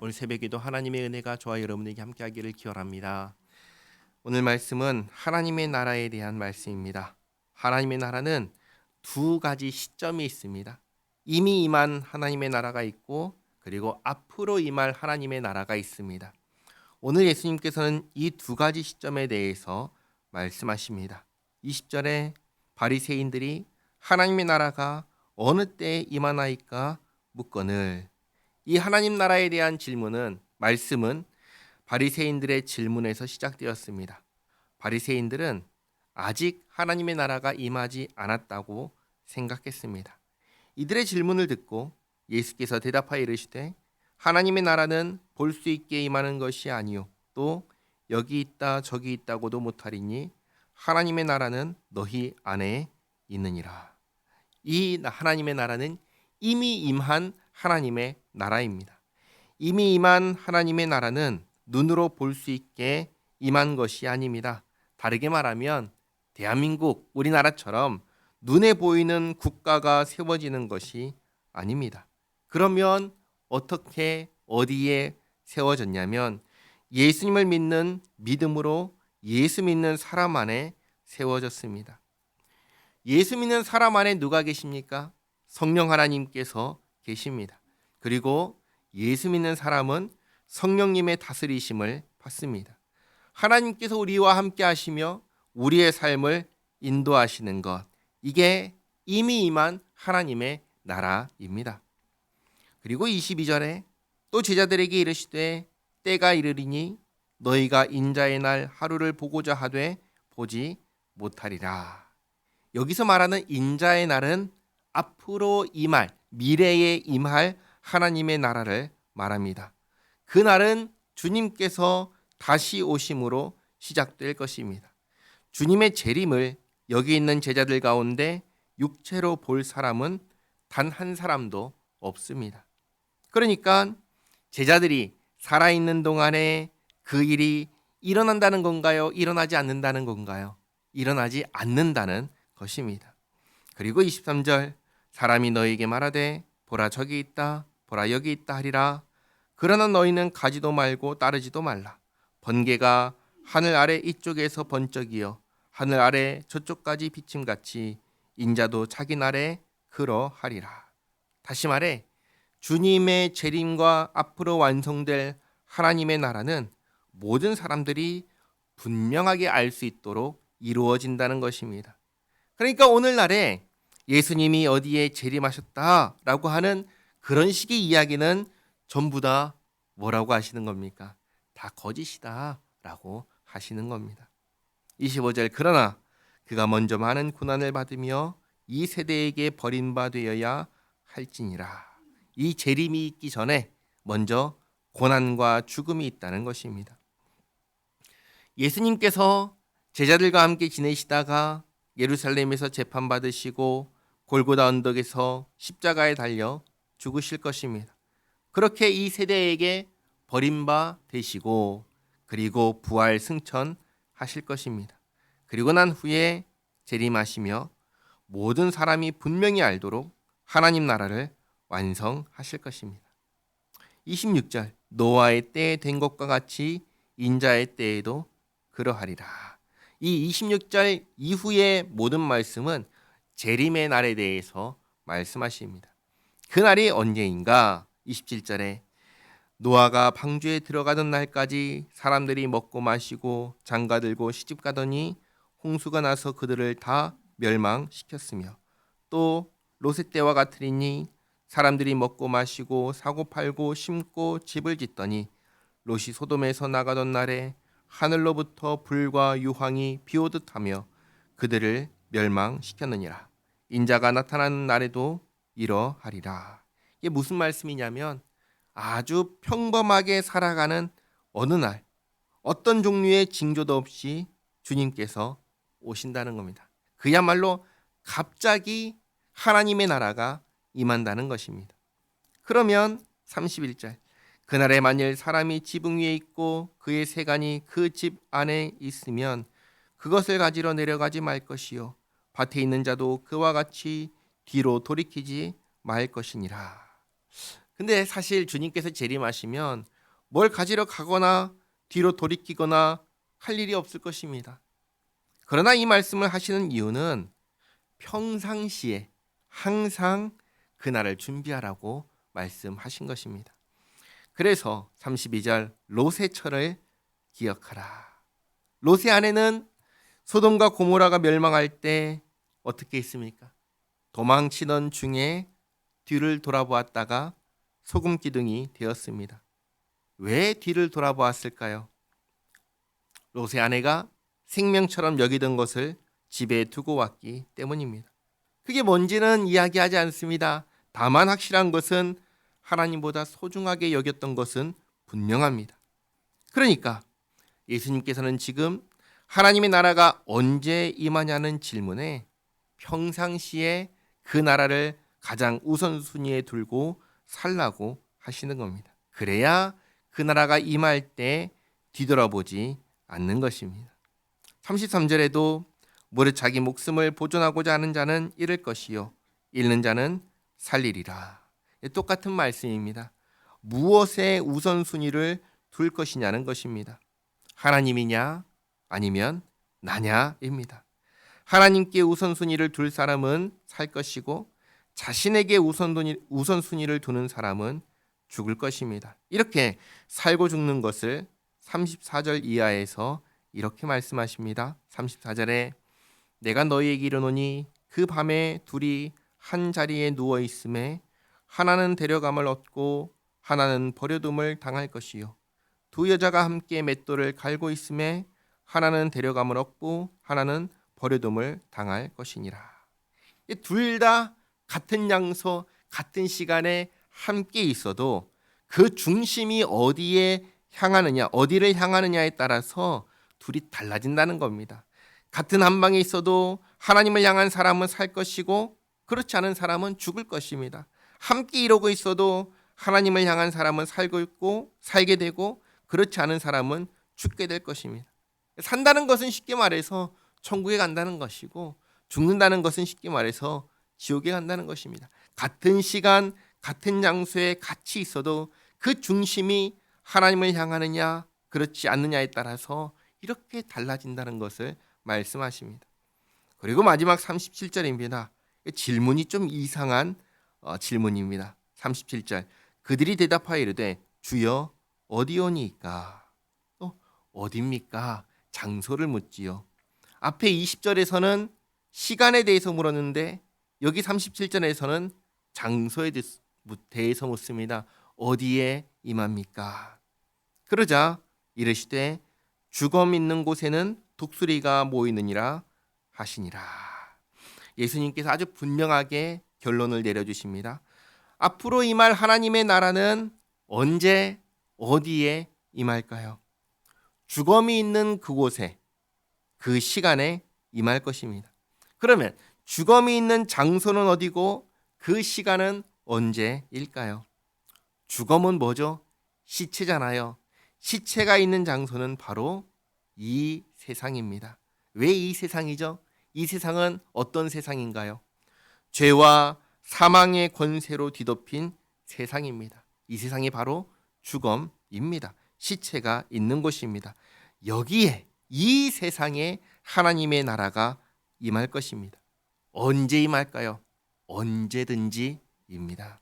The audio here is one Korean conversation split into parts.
오늘 새벽에도 하나님의 은혜가 저와 여러분에게 함께하기를 기원합니다. 오늘 말씀은 하나님의 나라에 대한 말씀입니다. 하나님의 나라는 두 가지 시점이 있습니다. 이미 임한 하나님의 나라가 있고 그리고 앞으로 임할 하나님의 나라가 있습니다. 오늘 예수님께서는 이 두 가지 시점에 대해서 말씀하십니다. 20절에 바리새인들이 하나님의 나라가 어느 때에 임하나이까 묻거늘 이 하나님 나라에 대한 질문은 말씀은 바리새인들의 질문에서 시작되었습니다. 바리새인들은 아직 하나님의 나라가 임하지 않았다고 생각했습니다. 이들의 질문을 듣고 예수께서 대답하여 이르시되 하나님의 나라는 볼 수 있게 임하는 것이 아니요 또 여기 있다 저기 있다고도 못하리니 하나님의 나라는 너희 안에 있느니라. 이 하나님의 나라는 이미 임한 하나님의 나라입니다. 이미 임한 하나님의 나라는 눈으로 볼 수 있게 임한 것이 아닙니다. 다르게 말하면 대한민국 우리나라처럼 눈에 보이는 국가가 세워지는 것이 아닙니다. 그러면 어떻게 어디에 세워졌냐면 예수님을 믿는 믿음으로 예수 믿는 사람 안에 세워졌습니다. 예수 믿는 사람 안에 누가 계십니까? 성령 하나님께서 계십니다. 그리고 예수 믿는 사람은 성령님의 다스리심을 받습니다. 하나님께서 우리와 함께 하시며 우리의 삶을 인도하시는 것. 이게 이미 임한 하나님의 나라입니다. 그리고 22절에 또 제자들에게 이르시되 때가 이르리니 너희가 인자의 날 하루를 보고자 하되 보지 못하리라. 여기서 말하는 인자의 날은 앞으로 임할 미래에 임할 하나님의 나라를 말합니다. 그 날은 주님께서 다시 오심으로 시작될 것입니다. 주님의 재림을 여기 있는 제자들 가운데 육체로 볼 사람은 단 한 사람도 없습니다. 그러니까 제자들이 살아있는 동안에 그 일이 일어난다는 건가요? 일어나지 않는다는 건가요? 일어나지 않는다는 것입니다. 그리고 23절 사람이 너에게 말하되 보라 저기 있다 보라 여기 있다 하리라. 그러나 너희는 가지도 말고 따르지도 말라. 번개가 하늘 아래 이쪽에서 번쩍이어 하늘 아래 저쪽까지 비침같이 인자도 자기 날에 그러하리라. 다시 말해 주님의 재림과 앞으로 완성될 하나님의 나라는 모든 사람들이 분명하게 알 수 있도록 이루어진다는 것입니다. 그러니까 오늘날에 예수님이 어디에 재림하셨다라고 하는 그런 식의 이야기는 전부 다 뭐라고 하시는 겁니까? 다 거짓이다라고 하시는 겁니다. 25절 그러나 그가 먼저 많은 고난을 받으며 이 세대에게 버림받으여야 할지니라. 이 재림이 있기 전에 먼저 고난과 죽음이 있다는 것입니다. 예수님께서 제자들과 함께 지내시다가 예루살렘에서 재판 받으시고 골고다 언덕에서 십자가에 달려 죽으실 것입니다. 그렇게 이 세대에게 버림바 되시고 그리고 부활 승천하실 것입니다. 그리고 난 후에 재림하시며 모든 사람이 분명히 알도록 하나님 나라를 완성하실 것입니다. 26절 노아의 때에 된 것과 같이 인자의 때에도 그러하리라. 이 26절 이후의 모든 말씀은 재림의 날에 대해서 말씀하십니다. 그 날이 언제인가? 27절에 노아가 방주에 들어가던 날까지 사람들이 먹고 마시고 장가 들고 시집 가더니 홍수가 나서 그들을 다 멸망시켰으며 또 롯의 때와 같으리니 사람들이 먹고 마시고 사고 팔고 심고 집을 짓더니 롯이 소돔에서 나가던 날에 하늘로부터 불과 유황이 비오듯 하며 그들을 멸망시켰느니라. 인자가 나타나는 날에도 이러하리라. 이게 무슨 말씀이냐면 아주 평범하게 살아가는 어느 날 어떤 종류의 징조도 없이 주님께서 오신다는 겁니다. 그야말로 갑자기 하나님의 나라가 임한다는 것입니다. 그러면 31절 그날에 만일 사람이 지붕 위에 있고 그의 세간이 그 집 안에 있으면 그것을 가지러 내려가지 말 것이요 밭에 있는 자도 그와 같이 뒤로 돌이키지 말 것이니라. 근데 사실 주님께서 재림하시면 뭘 가지러 가거나 뒤로 돌이키거나 할 일이 없을 것입니다. 그러나 이 말씀을 하시는 이유는 평상시에 항상 그날을 준비하라고 말씀하신 것입니다. 그래서 32절 롯의 철을 기억하라. 롯의 아내는 소돔과 고모라가 멸망할 때 어떻게 했습니까? 도망치던 중에 뒤를 돌아보았다가 소금 기둥이 되었습니다. 왜 뒤를 돌아보았을까요? 롯의 아내가 생명처럼 여기던 것을 집에 두고 왔기 때문입니다. 그게 뭔지는 이야기하지 않습니다. 다만 확실한 것은 하나님보다 소중하게 여겼던 것은 분명합니다. 그러니까 예수님께서는 지금 하나님의 나라가 언제 임하냐는 질문에 평상시에 그 나라를 가장 우선순위에 두고 살라고 하시는 겁니다. 그래야 그 나라가 임할 때 뒤돌아보지 않는 것입니다. 33절에도 무릇 자기 목숨을 보존하고자 하는 자는 잃을 것이요 잃는 자는 살리리라. 똑같은 말씀입니다. 무엇에 우선순위를 둘 것이냐는 것입니다. 하나님이냐 아니면 나냐입니다. 하나님께 우선순위를 둘 사람은 살 것이고 자신에게 우선순위 를 두는 사람은 죽을 것입니다. 이렇게 살고 죽는 것을 34절 이하에서 이렇게 말씀하십니다. 34절에 내가 너희에게 이르노니 그 밤에 둘이 한 자리에 누워 있음에 하나는 데려감을 얻고 하나는 버려둠을 당할 것이요 두 여자가 함께 맷돌을 갈고 있음에 하나는 데려감을 얻고 하나는 버려둠을 당할 것이니라. 둘 다 같은 장소, 같은 시간에 함께 있어도 그 중심이 어디에 향하느냐, 어디를 향하느냐에 따라서 둘이 달라진다는 겁니다. 같은 한 방에 있어도 하나님을 향한 사람은 살 것이고 그렇지 않은 사람은 죽을 것입니다. 함께 이러고 있어도 하나님을 향한 사람은 살고 있고 살게 되고 그렇지 않은 사람은 죽게 될 것입니다. 산다는 것은 쉽게 말해서 천국에 간다는 것이고 죽는다는 것은 쉽게 말해서 지옥에 간다는 것입니다. 같은 시간, 같은 장소에 같이 있어도 그 중심이 하나님을 향하느냐, 그렇지 않느냐에 따라서 이렇게 달라진다는 것을 말씀하십니다. 그리고 마지막 37절입니다. 질문이 좀 이상한 어, 질문입니다. 37절. 그들이 대답하여 이르되 주여 어디오니까? 또 어디입니까? 장소를 묻지요. 앞에 20절에서는 시간에 대해서 물었는데 여기 37절에서는 장소에 대해서 묻습니다. 어디에 임합니까? 그러자 이르시되 죽음 있는 곳에는 독수리가 모이느니라 하시니라. 예수님께서 아주 분명하게 결론을 내려주십니다. 앞으로 임할 하나님의 나라는 언제 어디에 임할까요? 죽음이 있는 그곳에 그 시간에 임할 것입니다. 그러면 죽음이 있는 장소는 어디고 그 시간은 언제일까요? 죽음은 뭐죠? 시체잖아요. 시체가 있는 장소는 바로 이 세상입니다. 왜 이 세상이죠? 이 세상은 어떤 세상인가요? 죄와 사망의 권세로 뒤덮인 세상입니다. 이 세상이 바로 죽음입니다. 시체가 있는 곳입니다. 여기에 이 세상에 하나님의 나라가 임할 것입니다. 언제 임할까요? 언제든지입니다.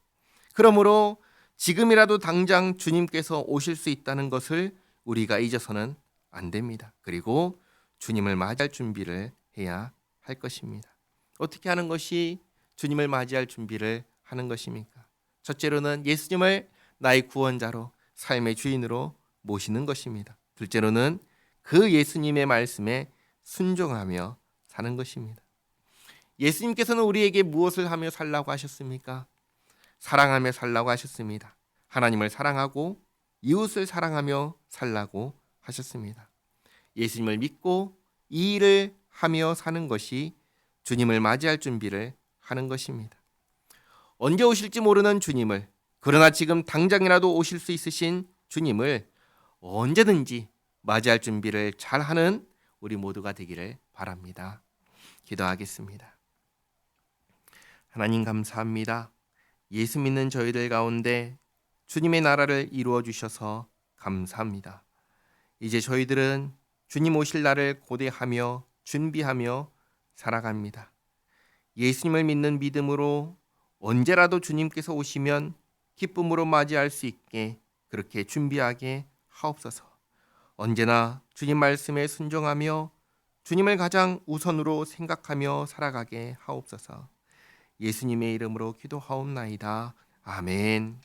그러므로 지금이라도 당장 주님께서 오실 수 있다는 것을 우리가 잊어서는 안 됩니다. 그리고 주님을 맞이할 준비를 해야 할 것입니다. 어떻게 하는 것이 주님을 맞이할 준비를 하는 것입니까? 첫째로는 예수님을 나의 구원자로 삶의 주인으로 모시는 것입니다. 둘째로는 그 예수님의 말씀에 순종하며 사는 것입니다. 예수님께서는 우리에게 무엇을 하며 살라고 하셨습니까? 사랑하며 살라고 하셨습니다. 하나님을 사랑하고 이웃을 사랑하며 살라고 하셨습니다. 예수님을 믿고 이 일을 하며 사는 것이 주님을 맞이할 준비를 하는 것입니다. 언제 오실지 모르는 주님을 그러나 지금 당장이라도 오실 수 있으신 주님을 언제든지 맞이할 준비를 잘 하는 우리 모두가 되기를 바랍니다. 기도하겠습니다. 하나님 감사합니다. 예수 믿는 저희들 가운데 주님의 나라를 이루어 주셔서 감사합니다. 이제 저희들은 주님 오실 날을 고대하며 준비하며 살아갑니다. 예수님을 믿는 믿음으로 언제라도 주님께서 오시면 기쁨으로 맞이할 수 있게 그렇게 준비하게 하옵소서. 언제나 주님 말씀에 순종하며 주님을 가장 우선으로 생각하며 살아가게 하옵소서. 예수님의 이름으로 기도하옵나이다. 아멘.